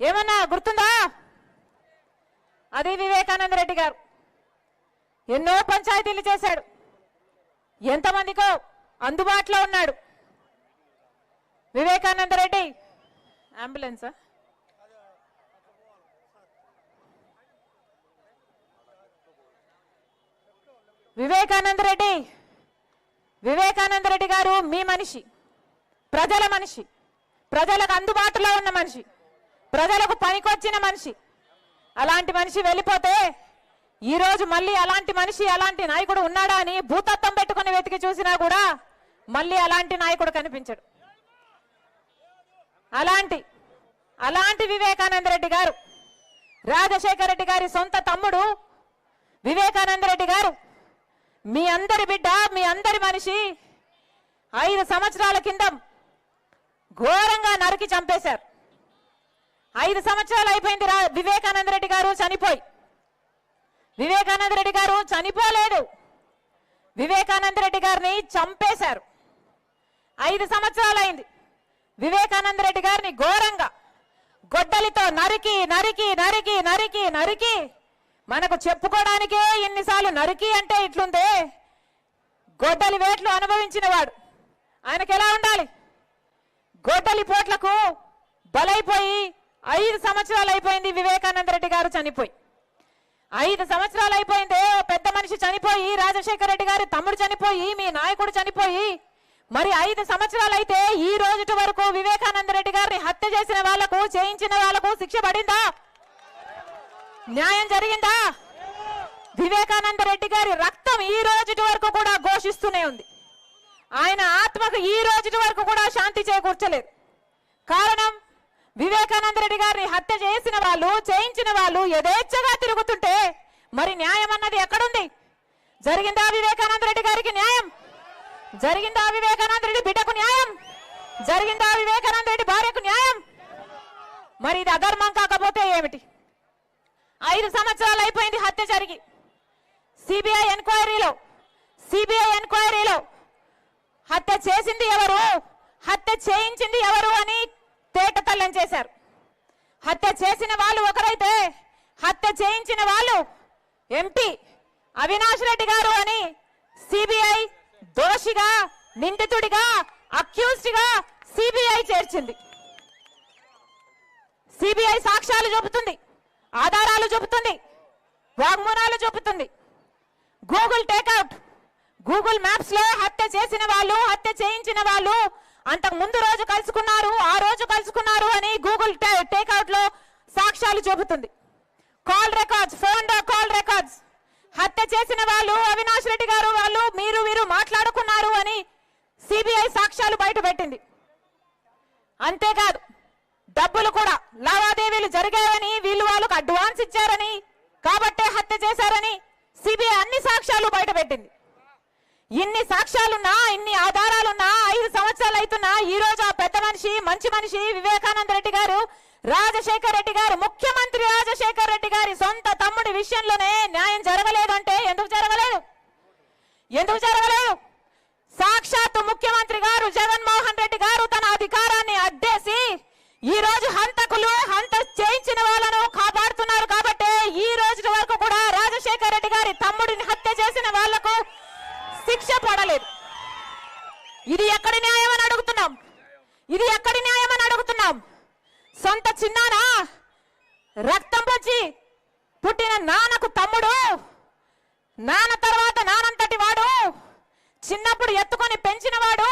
ఏమన్నా గుర్తుందా? అది వివేకానంద రెడ్డి గారు. ఎన్నో పంచాయతీలు చేశాడు. ఎంతమందికో అందుబాటులో ఉన్నాడు. వివేకానంద రెడ్డి. అంబులెన్సా? వివేకానంద రెడ్డి. వివేకానంద రెడ్డి గారు మీ మనిషి. ప్రజల మనిషి. ప్రజలకు అందుబాటులో ఉన్న మనిషి. ప్రజలకు పనికొచ్చిన మనిషి. అలాంటి మనిషి వెళ్ళిపోతే ఈ రోజు మళ్ళీ అలాంటి మనిషి అలాంటి నాయకుడు ఉన్నాడా అని భూతత్వం పెట్టుకుని వెతికి చూసినా కూడా మళ్ళీ అలాంటి నాయకుడు కనిపించడు. అలాంటి అలాంటి వివేకానంద రెడ్డి గారు రాజశేఖర రెడ్డి గారి సొంత తమ్ముడు వివేకానంద రెడ్డి గారు మీ అందరి బిడ్డ మీ అందరి మనిషి ఐదు సంవత్సరాల కింద ఘోరంగా నరికి చంపేశారు. ఐదు సంవత్సరాలు అయిపోయింది రా వివేకానంద రెడ్డి గారు చనిపోయి. వివేకానంద రెడ్డి గారు చనిపోలేదు. వివేకానంద రెడ్డి గారిని చంపేశారు. ఐదు సంవత్సరాలు అయింది. వివేకానంద రెడ్డి గారిని ఘోరంగా గొడ్డలితో నరికి నరికి నరికి నరికి నరికి మనకు చెప్పుకోవడానికే ఎన్నిసార్లు నరికి అంటే ఇట్లుందే. గొడ్డలి వేట్లు అనుభవించిన వాడు. ఆయనకి ఎలా ఉండాలి? గొడ్డలి పోట్లకు బలైపోయి ఐదు సంవత్సరాలు అయిపోయింది వివేకానంద రెడ్డి గారు చనిపోయి. ఐదు సంవత్సరాలు అయిపోయిందే ఓ పెద్ద మనిషి చనిపోయి రాజశేఖర రెడ్డి గారి తమ్ముడు చనిపోయి మీ నాయకుడు చనిపోయి. మరి ఐదు సంవత్సరాలు అయితే ఈ రోజుటి వరకు వివేకానంద రెడ్డి గారిని హత్య చేసిన వాళ్ళకు చేయించిన వాళ్ళకు శిక్ష పడిందా? న్యాయం జరిగిందా? వివేకానంద రెడ్డి గారి రక్తం ఈ రోజు వరకు కూడా ఘోషిస్తూనే ఉంది. ఆయన ఆత్మకు ఈ రోజుటి వరకు కూడా శాంతి చేకూర్చలేదు. కారణం వివేకానంద రెడ్డి గారిని హత్య చేసిన వాళ్ళు చేయించిన వాళ్ళు యథేచ్ఛగా తిరుగుతుంటే మరి న్యాయం అన్నది ఎక్కడుంది? జరిగిందా వివేకానంద రెడ్డి గారికి న్యాయం? జరిగిందా వివేకానంద రెడ్డి బిడ్డకు న్యాయం? జరిగిందా వివేకానంద రెడ్డి భార్యకు న్యాయం? మరి ఇది అధర్మం కాకపోతే ఏమిటి? ఐదు సంవత్సరాలు అయిపోయింది హత్య జరిగి. సిబిఐ ఎంక్వైరీలో సిబిఐ ఎంక్వైరీలో హత్య చేసింది ఎవరు? హత్య చేయించింది ఎవరు అని తేటతల్లం చేశారు. హత్య చేసిన వాళ్ళు ఒకరైతే హత్య చేయించిన వాళ్ళు ఎంపీ అవినాష్ రెడ్డి గారు అని సిబిఐ దోషిగా నిందితుడిగా అక్యూజ్డ్గా సిబిఐ చేర్చింది. సిబిఐ సాక్ష్యాలు చూపుతుంది ఆధారాలు చూపుతుంది వాగ్మూలాలు చూపుతుంది. గూగుల్ టేక్అవుట్ గూగుల్ మ్యాప్స్లో హత్య చేసిన వాళ్ళు హత్య చేయించిన వాళ్ళు అంతకు ముందు రోజు కలుసుకున్నారు ఆ రోజు కలుసుకున్నారు అని గూగుల్ టేక్అవుట్లో సాక్ష్యాలు చూపుతుంది. Call records phone call records హత్య చేసిన వాళ్ళు అవినాష్ రెడ్డి గారు వాళ్ళు మీరు వీరు మాట్లాడుకున్నారు అని సిబిఐ సాక్ష్యాలు బయట పెట్టింది. అంతేకాదు డబ్బులు కూడా లావాదేవీలు జరిగాయని వీళ్ళు వాళ్ళకు అడ్వాన్స్ ఇచ్చారని కాబట్టే హత్య చేశారని సిబిఐ అన్ని సాక్ష్యాలు బయట పెట్టింది. ఇన్ని సాక్ష్యాలున్నా ఇన్ని ఆధారాలున్నా ఐదు సంవత్సరాలు అవుతున్నా ఈ రోజు ఆ పెద్ద మనిషి మంచి మనిషి వివేకానంద రెడ్డి గారు రాజశేఖర్ రెడ్డి గారు ముఖ్యమంత్రి రాజశేఖర్ రెడ్డి గారి సొంత తమ్ముడి విషయంలోనే న్యాయం జరగలేదంటే ఎందుకు జరగలేదు? ఎందుకు జరగలేదు? సాక్షాత్తు ముఖ్యమంత్రి గారు జగన్మోహన్ రెడ్డి గారు తన అధికారాన్ని అడ్డేసి ఈ రోజు హంతకులు హంత చేయించిన వాళ్ళను కాపాడుతున్నారు కాబట్టి ఈ రోజు వరకు కూడా రాజశేఖర రెడ్డి గారి తమ్ముడిని హత్య చేసిన వాళ్ళకు శిక్ష పడలేదు ఇది ఎక్కడి న్యాయం అని అడుగుతున్నాం. ఇది ఎక్కడి న్యాయం అని అడుగుతున్నాం. సొంత చిన్నానా రక్తం పంచి పుట్టిన నాన్నకు తమ్ముడు నాన్న తర్వాత నానంతటి వాడు చిన్నప్పుడు ఎత్తుకొని పెంచిన వాడు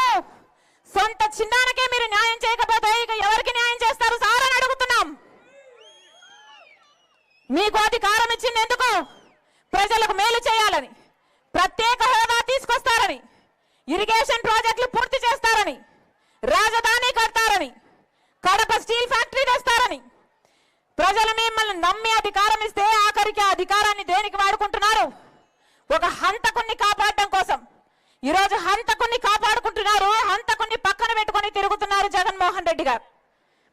సొంత చిన్నానకే మీరు న్యాయం చేయకపోతే ఇక ఎవరికి న్యాయం చేస్తారు సార్ అని అడుగుతున్నాం. మీకు అధికారం ఇచ్చింది ఎందుకు? ప్రజలకు మేలు చేయాలని. ప్రత్యేక హోదా ఇరిగేషన్ ప్రాజెక్టులు పూర్తి చేస్తారని రాజధాని కడతారని కడప స్టీల్ ఫ్యాక్టరీ తెస్తారని ప్రజలు మిమ్మల్ని నమ్మి అధికారం ఇస్తే ఆఖరికి ఆ అధికారాన్ని దేనికి వాడుకుంటున్నారు? ఒక హంతకుణ్ణి కాపాడడం కోసం. ఈరోజు హంతకుణ్ణి కాపాడుకుంటున్నారు హంతకుణ్ణి పక్కన పెట్టుకొని తిరుగుతున్నారు జగన్మోహన్ రెడ్డి గారు.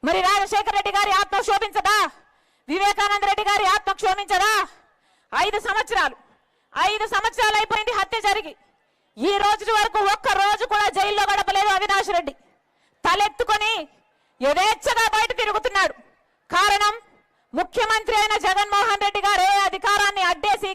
మరి రాజశేఖర రెడ్డి గారి ఆత్మ క్షోభించదా? వివేకానంద రెడ్డి గారి ఆత్మ క్షోభించదా? ఐదు సంవత్సరాలు ఐదు సంవత్సరాలు అయిపోయింది హత్య జరిగి. ఈ రోజు వరకు ఒక్క రోజు కూడా జైల్లో గడపలేదు అవినాష్ రెడ్డి. తలెత్తుకొని యథేచ్ఛగా బయట తిరుగుతున్నాడు. కారణం ముఖ్యమంత్రి అయిన జగన్మోహన్ రెడ్డి గారు ఏ అధికారాన్ని అడ్డేసి